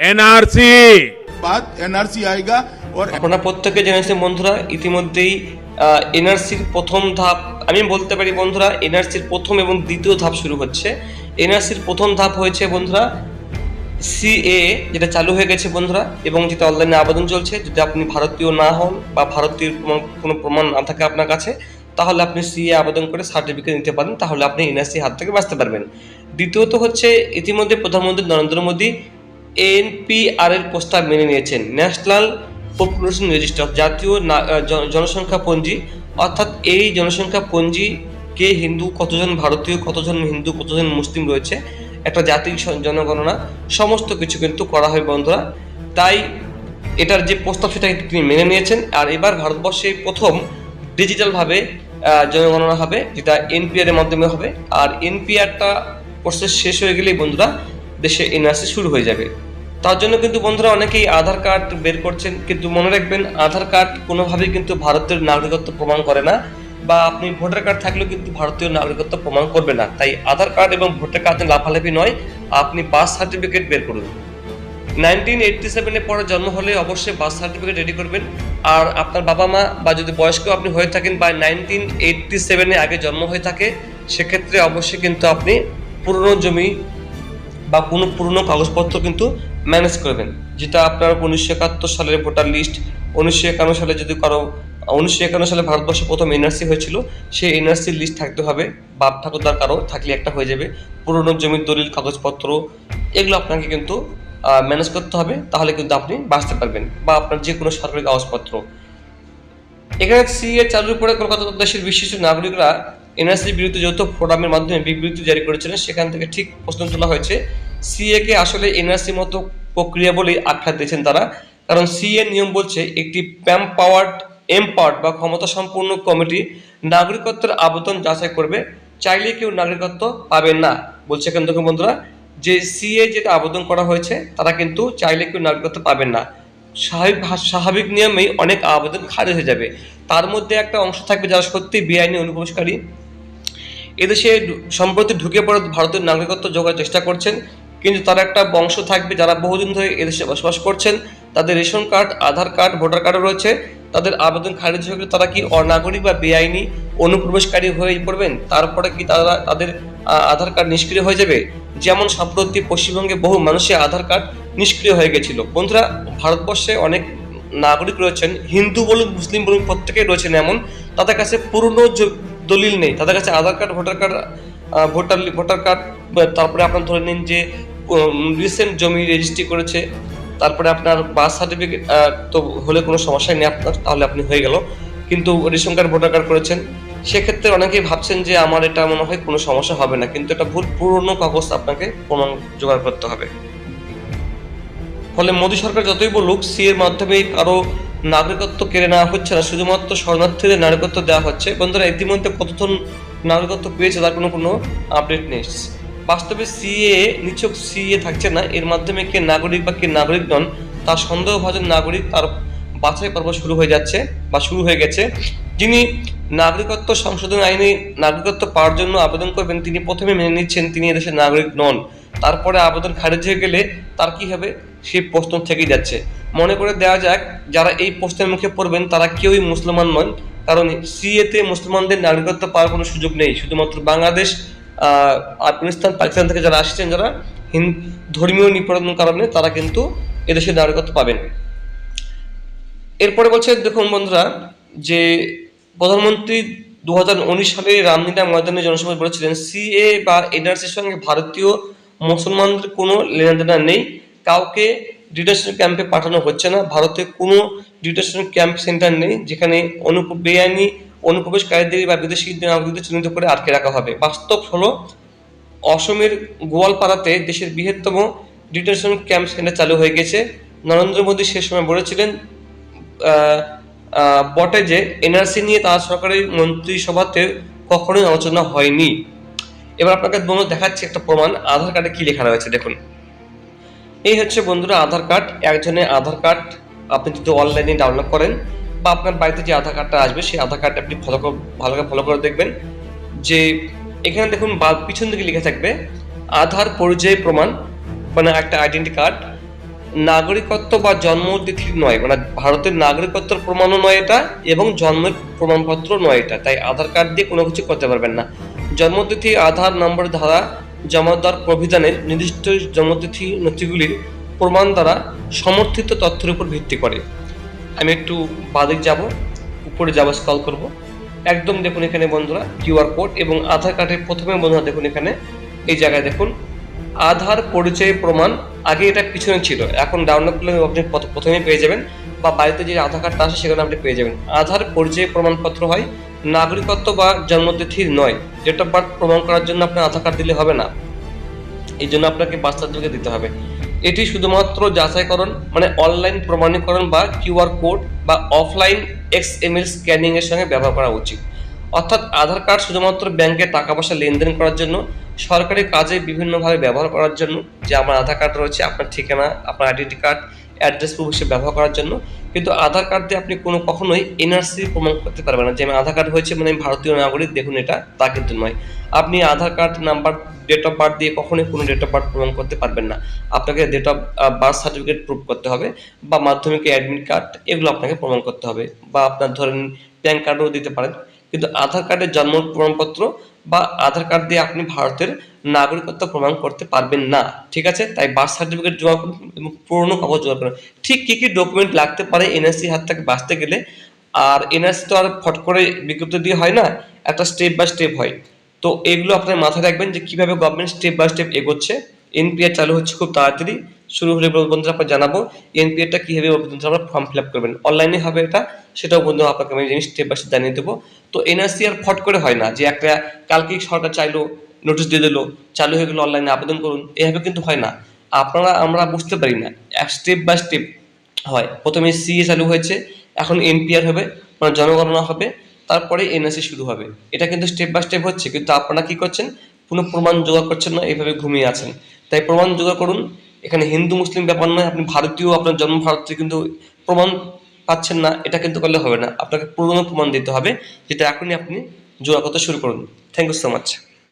NRC. বাদ NRC আয়েগা ওর আপনারা প্রত্যেকে জেনেছেন বন্ধুরা ইতিমধ্যেই এনআরসির প্রথম ধাপ আমি বলতে পারি বন্ধুরা এনআরসির প্রথম এবং দ্বিতীয় ধাপ শুরু হচ্ছে এনআরসির প্রথম ধাপ হয়েছে বন্ধুরা সিএ যেটা চালু হয়ে গেছে বন্ধুরা এবং যেটা অনলাইনে আবেদন চলছে যদি আপনি ভারতীয় না হন বা ভারতীয় কোনো প্রমাণ না থাকে আপনার কাছে তাহলে আপনি সিএ আবেদন করে সার্টিফিকেট নিতে পারেন তাহলে আপনি এনআরসি হাত থেকে বাঁচতে পারবেন দ্বিতীয়ত হচ্ছে ইতিমধ্যে প্রধানমন্ত্রী নরেন্দ্র মোদী এনপিআর এর প্রস্তাব মেনে নিয়েছেন। ন্যাশনাল পপুলেশন রেজিস্টার জাতীয় জনসংখ্যা পঞ্জি। অর্থাৎ এই জনসংখ্যা পঞ্জি কে হিন্দু, কতজন ভারতীয়, কতজন হিন্দু, কতজন মুসলিম রয়েছে, একটা জাতির জনগণনা, সমস্ত কিছু কিন্তু করা হয় বন্ধুরা। তাই এটার যে প্রস্তাব সেটা তিনি মেনে নিয়েছেন। আর এবার ভারতবর্ষে প্রথম ডিজিটালভাবে জনগণনা হবে, যেটা এনপিআর এর মাধ্যমে হবে। আর এনপিআরটা প্রসেস শেষ হয়ে গেলেই বন্ধুরা, দেশে এনআরসি শুরু হয়ে যাবে। তার জন্য কিন্তু বন্ধুরা অনেকেই আধার কার্ড বের করছেন, কিন্তু মনে রাখবেন আধার কার্ড কোনোভাবেই কিন্তু ভারতের নাগরিকত্ব প্রমাণ করে না বা আপনি ভোটার কার্ড থাকলেও কিন্তু ভারতীয় নাগরিকত্ব প্রমাণ করবে না। তাই আধার কার্ড এবং ভোটার কার্ড লাফালাফি নয়, আপনি বার্থ সার্টিফিকেট বের করুন। নাইনটিন এইটটি সেভেনে পরে জন্ম হলে অবশ্যই বার্থ সার্টিফিকেট রেডি করবেন। আর আপনার বাবা মা বা যদি বয়স্ক আপনি হয়ে থাকেন বা নাইনটিন এইটটি সেভেনে আগে জন্ম হয়ে থাকে, সেক্ষেত্রে অবশ্যই কিন্তু আপনি পুরনো জমি বা কোনো পুরনো কাগজপত্র কিন্তু ম্যানেজ করবেন। যেটা আপনার উনিশশো একাত্তর সালের ভোটার লিস্ট, উনিশশো একান্ন সালে যদি কারও, উনিশশো একান্ন সালে ভারতবর্ষে প্রথম এনআরসি হয়েছিল, সেই এনআরসির লিস্ট থাকতে হবে বাপ ঠাকুরদার কারও থাকলে একটা হয়ে যাবে, পুরনো জমির দলিল, কাগজপত্র, এগুলো আপনাকে কিন্তু ম্যানেজ করতে হবে, তাহলে কিন্তু আপনি বাঁচতে পারবেন, বা আপনার যে কোনো সরকারি কাগজপত্র। এখানে সিএ চালুর পরে কলকাতা দেশের বিশিষ্ট নাগরিকরা এনআরসির বিরুদ্ধে যৌথ ফোরামের মাধ্যমে বিবৃতি জারি করেছিলেন, সেখান থেকে ঠিক প্রশ্ন তোলা হয়েছে সিএ কে আসলে এনআরসি মতো প্রক্রিয়া বলেই আখ্যা দিয়েছেন তারা। কারণ সিএ নিয়ম বলছে একটি প্যাম পাওয়ার্ড এমপাওয়ার্ড বা ক্ষমতা সম্পূর্ণ কমিটি নাগরিকত্বের আবেদন যাচাই করবে। চাইলে কেউ নাগরিকত্ব পাবেন না, বলছে কেন দেখুন বন্ধুরা। যে সিএ যেটা আবেদন করা হয়েছে, তারা কিন্তু চাইলে কেউ নাগরিকত্ব পাবেন না। স্বাভাবিক স্বাভাবিক নিয়মেই অনেক আবেদন খারিজ হয়ে যাবে। তার মধ্যে একটা অংশ থাকবে যারা সত্যি বেআইনি অনুপ্রবেশকারী। এদেশে সম্প্রতি ঢুকে পড়ে ভারতের নাগরিকত্ব জোগাড় চেষ্টা করছেন। কিন্তু তার একটা বংশ থাকবে যারা বহুদিন ধরে এদেশে বসবাস করছেন। তাদের ration card, Aadhaar card, voter কার্ডও রয়েছে। তাদের আবেদন খারিজ হয়ে গেলে তারা কি অনাগরিক বা বেআইনি অনুপ্রবেশকারী হয়ে পড়বেন? তারপরে কি তারা তাদের আধার কার্ড নিষ্ক্রিয় হয়ে যাবে? যেমন সম্প্রতি পশ্চিমবঙ্গে বহু মানুষের আধার কার্ড নিষ্ক্রিয় হয়ে গেছিল। বন্ধুরা, ভারতবর্ষে অনেক নাগরিক রয়েছেন। হিন্দু বলুন, মুসলিম বলুন, প্রত্যেকেই রয়েছেন এমন। তাদের কাছে পুরনো দলিল নেই। তাদের কাছে Aadhaar card, voter card voter voter card, তারপরে আপনার ধরে নিন যে রিসেন্ট জমি রেজিস্ট্রি করেছে, তারপরে আপনার বার্থ সার্টিফিকেট তো হলে কোনো সমস্যা নেই, আপনার তাহলে আপনি হয়ে গেল। কিন্তু রেশন কার্ড ভোটার কার্ড করেছেন, সেক্ষেত্রে অনেকেই ভাবছেন যে আমার এটা মনে হয় কোনো সমস্যা হবে না, কিন্তু এটা ভুল পুরনো কাগজ আপনাকে প্রমাণ জোগাড় করতে হবে। ফলে মোদী সরকার যতই বলুক সি এর মাধ্যমে কারও নাগরিকত্ব কেড়ে নেওয়া হচ্ছে না, শুধুমাত্র শরণার্থীদের নাগরিকত্ব দেওয়া হচ্ছে। বন্ধুরা, ইতিমধ্যে কতজন নাগরিকত্ব পেয়েছে তার কোনো কোনো আপডেট নেই। বাস্তবে সিএ নিছক সিএ থাকছে না। এর মাধ্যমে কে নাগরিক বা কে নাগরিক নন তার সন্দেহভাজন নাগরিক তার বাছাই পর্ব শুরু হয়ে যাচ্ছে বা শুরু হয়ে গেছে। যিনি নাগরিকত্ব সংশোধন আইনে নাগরিকত্ব পাওয়ার জন্য আবেদন করবেন, তিনি প্রথমে মেনে নিচ্ছেন তিনি এদেশের নাগরিক নন। তারপরে আবেদন খারিজ হয়ে গেলে তার কি হবে? সেই প্রশ্ন থেকেই যাচ্ছে। মনে করে দেওয়া যাক, যারা এই প্রশ্নের মুখে পড়বেন, তারা কেউই মুসলমান নন, কারণ সিএতে মুসলমানদের নাগরিকত্ব পাওয়ার কোনো সুযোগ নেই। শুধুমাত্র বাংলাদেশ আফগানিস্তান, পাকিস্তান থেকে যারা আসছেন, যারা হিন, ধর্মীয় নিপীড়নের কারণে তারা কিন্তু এদেশে নাগরিকত্ব পাবেন। এরপরে বলছে, দেখুন বন্ধুরা, যে প্রধানমন্ত্রী দু হাজার উনিশ সালে রামলীলা ময়দানে জনসভায় বলেছিলেন, সিএ বা এনআরসির সঙ্গে ভারতীয় মুসলমানদের কোনো লেনাদেনা নেই। কাউকে ডিটেনশন ক্যাম্পে পাঠানো হচ্ছে না। ভারতে কোনো ডিটেনশন ক্যাম্প সেন্টার নেই যেখানে অনুপ বেআইনি অনুপ্রবেশকারীদের বা বিদেশিদের নাগরিকদের চিহ্নিত করে আটকে রাখা হবে। বাস্তব হলো, অসমের গোয়ালপাড়াতে দেশের বৃহত্তম ডিটেনশন ক্যাম্প সেন্টার চালু হয়ে গেছে। নরেন্দ্র মোদী সে সময় বলেছিলেন বটে যে এনআরসি নিয়ে তার সরকারি মন্ত্রিসভাতে কখনোই আলোচনা হয়নি। এবার আপনাকে বন্ধু দেখাচ্ছি একটা প্রমাণ, আধার কার্ডে কি লেখা রয়েছে দেখুন। এই হচ্ছে বন্ধুরা, আধার কার্ড, একজনের আধার কার্ড, আপনি যদি অনলাইনে ডাউনলোড করেন বা আপনার বাড়িতে যে আধার কার্ডটা আসবে, সেই আধার কার্ডটা আপনি ফলো ভালো করে ফলো করে দেখবেন। যে এখানে দেখুন বা পিছন দিকে লেখা থাকবে, আধার পরিচয় প্রমাণ মানে একটা আইডেন্টি কার্ড নাগরিকত্ব বা জন্মতিথি নয় মানে ভারতের নাগরিকত্বের প্রমাণও নয় এটা, এবং জন্মের প্রমাণপত্র নয় এটা। তাই আধার কার্ড দিয়ে কোনো কিছু করতে পারবেন না। জন্মতিথি আধার নম্বর ধারা জমা দেওয়ার প্রবিধানের নির্দিষ্ট জন্মতিথি নথিগুলির প্রমাণ দ্বারা সমর্থিত তথ্যের উপর ভিত্তি করে। আমি একটু বাদিক যাব, উপরে যাব স্কল করব। একদম দেখুন এখানে বন্ধুরা কিউআর কোড এবং আধার কার্ডের প্রথমে বন্ধুরা দেখুন এখানে, এই জায়গায় দেখুন, আধার পরিচয় প্রমাণ, আগে এটা পিছনে ছিল, এখন ডাউনলোড করলে আপনি প্রথমেই পেয়ে যাবেন বা বাড়িতে যে আধার কার্ডটা আসে সেখানে আপনি পেয়ে যাবেন। আধার পরিচয় প্রমাণপত্র হয়, নাগরিকত্ব বা জন্মতিথির নয় অফ বার্থ প্রমাণ করার জন্য আপনার আধার কার্ড দিলে হবে না। এই জন্য আপনাকে সার্টিফিকেট দিতে হবে। এটি শুধুমাত্র যাচাইকরণ মানে অনলাইন প্রমাণীকরণ বা কিউআর কোড বা অফলাইন এক্স এম এল স্ক্যানিংয়ের সঙ্গে ব্যবহার করা উচিত। অর্থাৎ আধার কার্ড শুধুমাত্র ব্যাংকে টাকা পয়সা লেনদেন করার জন্য, সরকারি কাজে বিভিন্নভাবে ব্যবহার করার জন্য যে আমার আধার কার্ড রয়েছে, আপনার ঠিকানা, আপনার আইডেন্টি কার্ড অ্যাড্রেস প্রুফ হিসেবে ব্যবহার করার জন্য। কিন্তু আধার কার্ড দিয়ে আপনি কোনো কখনোই এনআরসি প্রমাণ করতে পারবেন না। যে আমি আধার কার্ড হয়েছে মানে আমি ভারতীয় নাগরিক, দেখুন এটা তা কিন্তু নয়। আপনি Aadhaar card number date of birth দিয়ে কখনোই কোনো ডেট অফ বার্থ প্রমাণ করতে পারবেন না। আপনাকে date of birth certificate prove করতে হবে বা মাধ্যমিক অ্যাডমিট কার্ড এগুলো আপনাকে প্রমাণ করতে হবে। বা আপনার ধরেন প্যান কার্ডও দিতে পারেন। কিন্তু আধার কার্ডের জন্ম প্রমাণপত্র বা আধার কার্ড দিয়ে আপনি ভারতের নাগরিকত্ব প্রমাণ করতে পারবেন না, ঠিক আছে? তাই বার্থ সার্টিফিকেট জমা করুন এবং পুরনো কাগজ জমা করুন। ঠিক কী কী ডকুমেন্ট লাগতে পারে এনআরসি হাত থেকে বাঁচতে গেলে? আর এনআরসি তো আর ফট করে বিজ্ঞপ্তি দিয়ে হয় না, একটা স্টেপ বাই স্টেপ হয়। তো এগুলো আপনার মাথায় রাখবেন যে কীভাবে গভর্নমেন্ট স্টেপ বাই স্টেপ এগোচ্ছে। এনপিআর চালু হচ্ছে খুব তাড়াতাড়ি। শুরু হলে বন্ধুরা আপনার জানাব এনপিআরটা কীভাবে বন্ধুরা আপনারা ফর্ম ফিল আপ করবেন। অনলাইনে হবে এটা, সেটাও বন্ধু আপনাকে আমি জিনিস স্টেপ বাই স্টেপ জানিয়ে দেবো। তো এনআরসি আর ফট করে হয় না যে একটা কালকেই সরকার চাইলো নোটিশ দিয়ে দিল, চালু হয়ে গেলো অনলাইনে আবেদন করুন, এভাবে কিন্তু হয় না। আপনারা, আমরা বুঝতে পারি না, এক স্টেপ বাই স্টেপ হয়। প্রথমে সিএ চালু হয়েছে, এখন এনপিআর হবে মানে জনগণনা হবে, তারপরে এনআরসি শুরু হবে। এটা কিন্তু স্টেপ বাই স্টেপ হচ্ছে, কিন্তু আপনারা কি করছেন? কোনো প্রমাণ জোগাড় করছেন না, এভাবে ঘুমিয়ে আছেন। তাই প্রমাণ জোগাড় করুন এখানে হিন্দু, মুসলিম ব্যাপার নয়, আপনি ভারতীয়, আপনার জন্ম ভারতীয় কিন্তু প্রমাণ পাচ্ছেন না, এটা কিন্তু করলে হবে না। আপনাকে পুরনো প্রমাণ দিতে হবে, যেটা এখনই আপনি জোড়া কথা শুরু করুন। Thank you so much